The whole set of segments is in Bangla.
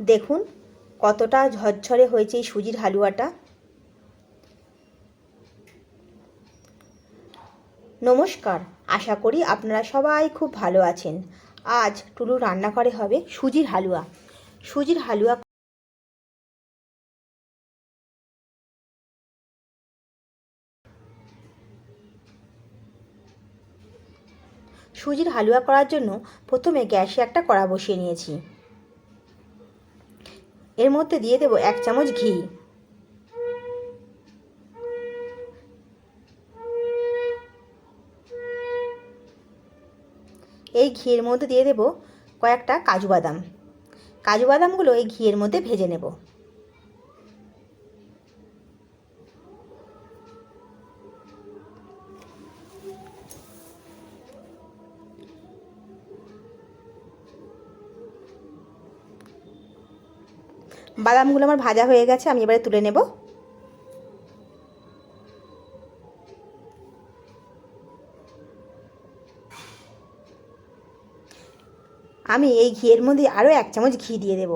দেখুন, কতটা ঝরঝরে হয়েছে এই সুজির হালুয়াটা। নমস্কার, আশা করি আপনারা সবাই খুব ভালো আছেন। আজ টুলু রান্নাঘরে হবে সুজির হালুয়া। সুজির হালুয়া সুজির হালুয়া করার জন্য প্রথমে গ্যাসে একটা কড়া বসিয়ে নিয়েছি। এর মধ্যে দিয়ে দেব এক চামচ ঘি। এই ঘিয়ের মধ্যে দিয়ে দেব কয়েকটা কাজু বাদাম। কাজু বাদামগুলো এই ঘিয়ের মধ্যে ভেজে নেব। বাদামগুলো আমার ভাজা হয়ে গেছে, আমি এবারে তুলে নেব। আমি এই ঘিয়ের মধ্যে আরও এক চামচ ঘি দিয়ে দেব।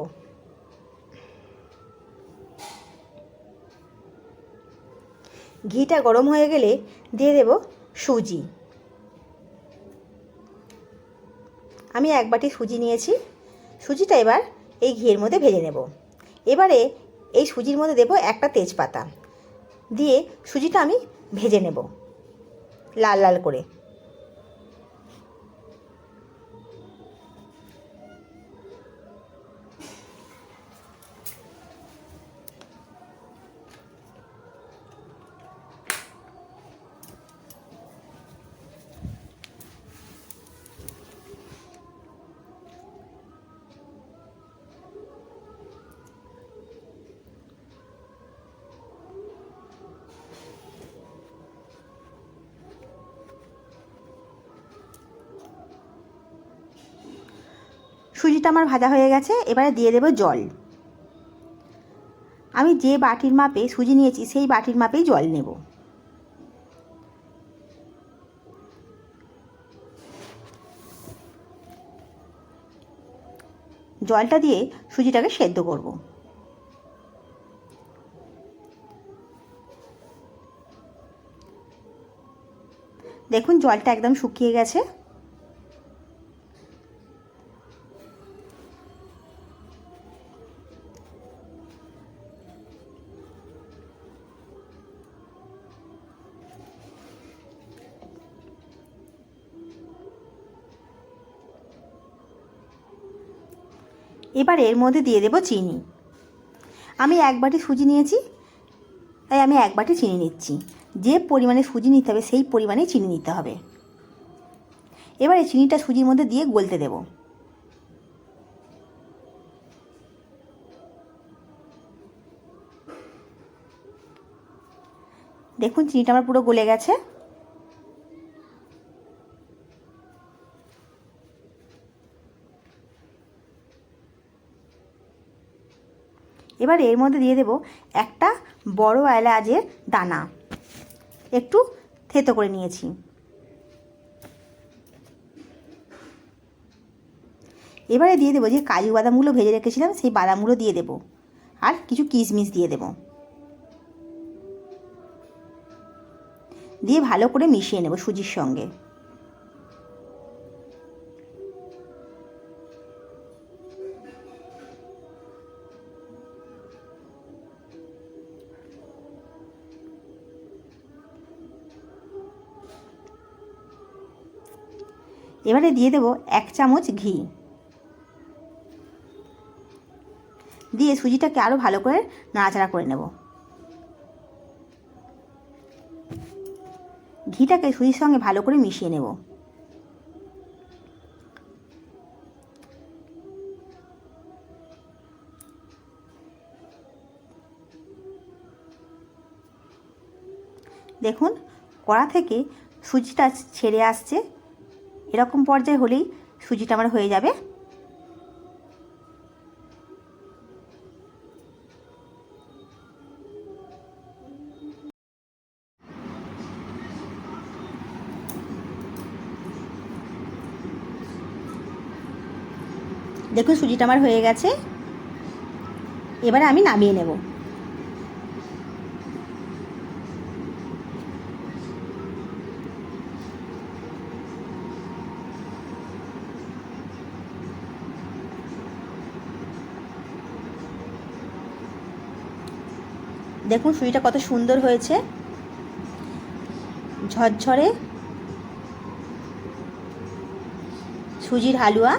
ঘিটা গরম হয়ে গেলে দিয়ে দেব সুজি। আমি এক বাটি সুজি নিয়েছি, সুজিটা এবার এই ঘিয়ের মধ্যে ভেজে নেব। এবারে এই সুজির মধ্যে দেবো একটা তেজপাতা। দিয়ে সুজিটা আমি ভেজে নেব, লাল লাল করে। সুজিটা আমার ভাজা হয়ে গেছে, এবারে দিয়ে দেবো জল। আমি যে বাটির মাপে সুজি নিয়েছি, সেই বাটির মাপেই জল নেব। জলটা দিয়ে সুজিটাকে সেদ্ধ করব। দেখুন, জলটা একদম শুকিয়ে গেছে। এবার এর মধ্যে দিয়ে দেবো চিনি। আমি এক বাটি সুজি নিয়েছি, তাই আমি এক বাটি চিনি নিচ্ছি। যে পরিমাণে সুজি নিতে হবে, সেই পরিমাণেই চিনি নিতে হবে। এবারে চিনিটা সুজির মধ্যে দিয়ে গলতে দেব। দেখুন, চিনিটা আমার পুরো গলে গেছে। এবার এর মধ্যে দিয়ে দেব একটা বড় এলাচের দানা। একটু থেতো করে নিয়েছি। এবারে দিয়ে দেবো যে কাজু বাদামগুলো ভেজে রেখেছিলাম, সেই বাদামগুলো দিয়ে দেবো। আর কিছু কিশমিশ দিয়ে দেবো। দিয়ে ভালো করে মিশিয়ে নেব সুজির সঙ্গে। এবারে দিয়ে দেবো এক চামচ ঘি। দিয়ে সুজিটাকে আরও ভালো করে নাড়াচাড়া করে নেব। ঘিটাকে সুজির সঙ্গে ভালো করে মিশিয়ে নেব। দেখুন, কড়া থেকে সুজিটা ছেড়ে আসছে। এরকম পর্যায়ে হলেই সুজিটা আমার হয়ে যাবে। দেখুন, সুজিটা আমার হয়ে গেছে। এবারে আমি নামিয়ে নেব। দেখুন সুজিটা কত সুন্দর হয়েছে। ঝরঝরে। সুজির হালুয়া।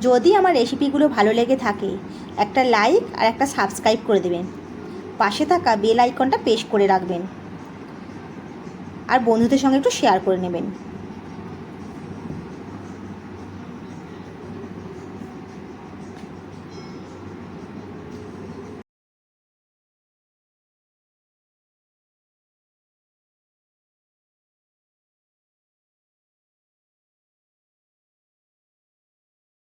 যদি আমার রেসিপিগুলো ভালো লেগে থাকে, একটা লাইক আর একটা সাবস্ক্রাইব করে দেবেন। পাশে থাকা বেল আইকনটা পেশ করে রাখবেন। আর বন্ধুদের সঙ্গে একটু শেয়ার করে নেবেন।